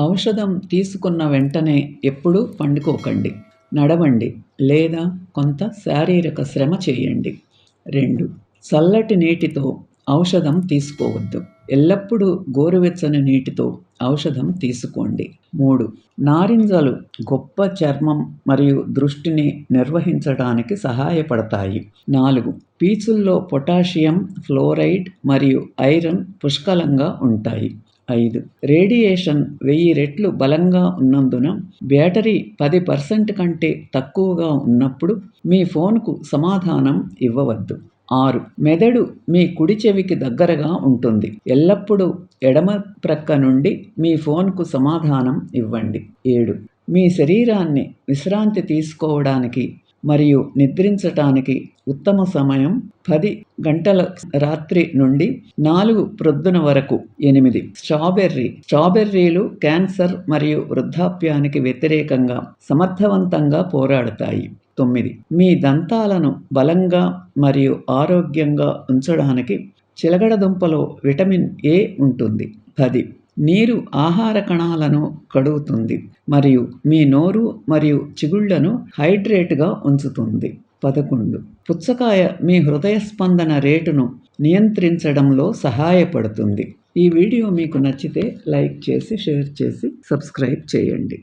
ఔషధం తీసుకున్న వెంటనే ఎప్పుడూ పండుకోకండి. నడవండి. లేదా కొంత శారీరక శ్రమ చేయండి. రెండు. చల్లటి నీటితో ఔషధం తీసుకోవద్దు. ఎల్లప్పుడూ గోరువెచ్చని నీటితో ఔషధం తీసుకోండి. మూడు. నారింజలు గొప్ప చర్మం మరియు దృష్టిని నిర్వహించడానికి సహాయపడతాయి. నాలుగు. పీచుల్లో పొటాషియం ఫ్లోరైడ్ మరియు ఐరన్ పుష్కలంగా ఉంటాయి. ఐదు. రేడియేషన్ వెయ్యి రెట్లు బలంగా ఉన్నందున బ్యాటరీ పది పర్సెంట్ కంటే తక్కువగా ఉన్నప్పుడు మీ ఫోన్కు సమాధానం ఇవ్వవద్దు. ఆరు. మెదడు మీ కుడి చెవికి దగ్గరగా ఉంటుంది. ఎల్లప్పుడూ ఎడమ ప్రక్క నుండి మీ ఫోన్కు సమాధానం ఇవ్వండి. ఏడు. మీ శరీరాన్ని విశ్రాంతి తీసుకోవడానికి మరియు నిద్రించటానికి ఉత్తమ సమయం పది గంటల రాత్రి నుండి నాలుగు ప్రొద్దున వరకు ఎనిమిది. స్ట్రాబెర్రీ. స్ట్రాబెర్రీలు క్యాన్సర్ మరియు వృద్ధాప్యానికి వ్యతిరేకంగా సమర్థవంతంగా పోరాడతాయి. తొమ్మిది. మీ దంతాలను బలంగా మరియు ఆరోగ్యంగా ఉంచడానికి చిలగడ దుంపలో విటమిన్ ఏ ఉంటుంది? పది. నీరు ఆహార కణాలను కడుగుతుంది మరియు మీ నోరు మరియు చిగుళ్ళను హైడ్రేట్గా ఉంచుతుంది. పదకొండు. పుచ్చకాయ మీ హృదయ స్పందన రేటును నియంత్రించడంలో సహాయపడుతుంది. ఈ వీడియో మీకు నచ్చితే లైక్ చేసి షేర్ చేసి సబ్స్క్రైబ్ చేయండి.